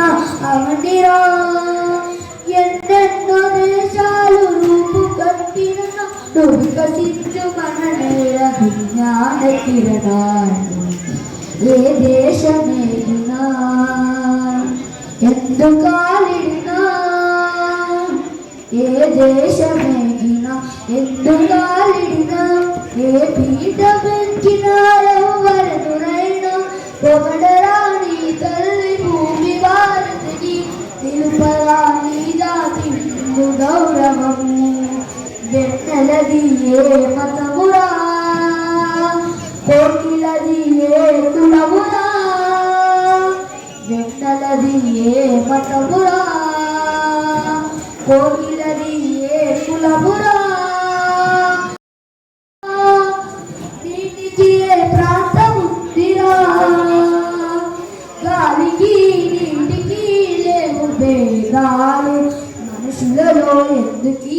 ധരിക്കുന്ന അവനിറോ എന്തെന്തോ ദേശാലുരൂപു കത്തിരുന്നു വികസിച്ചു മനനേര വിജ്ഞാനത്തിരതാനു ഏ ദേശമേരുന്ന എന്തു കാലിടുന്ന ഏ ദേശമേരുന്ന എന്തു കാലിടുന്ന ഏ പീഠമെങ്കിൽ వెన్నెలది ఏ మతమురా? కోకిలది ఏ కులమురా? వెన్నెలది ఏ మతమురా? కోకిలది ఏ కులమురా? నీటికి ఏ ప్రాంతం ఉందిరా? గాలికి నీటికి లేవు భేదాలు మనుషులలో ఎందుకీ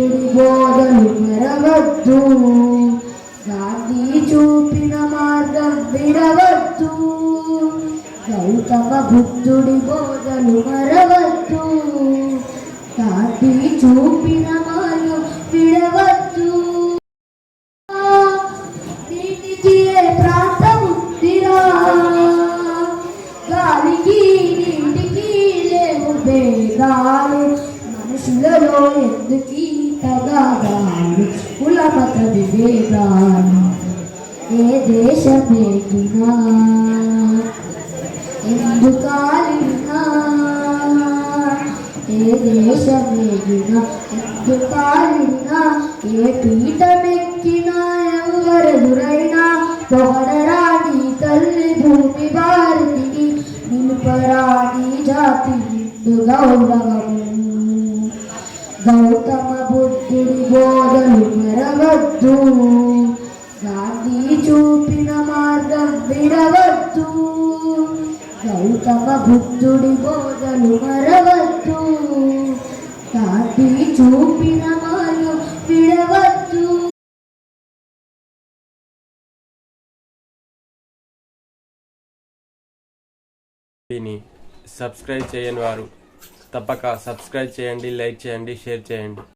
బుద్ధుడి బోధలు మెరవద్దు గాంధీ చూపిన మార్గం విడవద్దు. గౌతమ బుద్ధుడి బోధలు మరవద్దు. గాంధీ చూపిన మార్గం విడవద్దు. నీటికి ఏ ప్రాంతం ఉందిరా? గాలికి నీటికి లేవు భేదాలు మనుషులలో ఎందుకీ తగాదాలు కుల మత విభేదాలు ఏ దేశమేగినా ఎందుకాలినా ఏ దేశమేగినా ఎందుకాలినా ఏ పీఠమెక్కినా ఎవరెదురైనా పొగడరాని తల్లి భూమి భారతికి నిలుపరాని జాతి హిందూ గౌరవము గౌతమ విడవద్దు. గౌతమ బుద్ధుడి బోధలు మరవద్దు. గాంధీ చూపిన మార్గం విడవద్దు. సబ్స్క్రైబ్ చేయని వారు తప్పక సబ్స్క్రైబ్ చేయండి లైక్ చేయండి షేర్ చేయండి.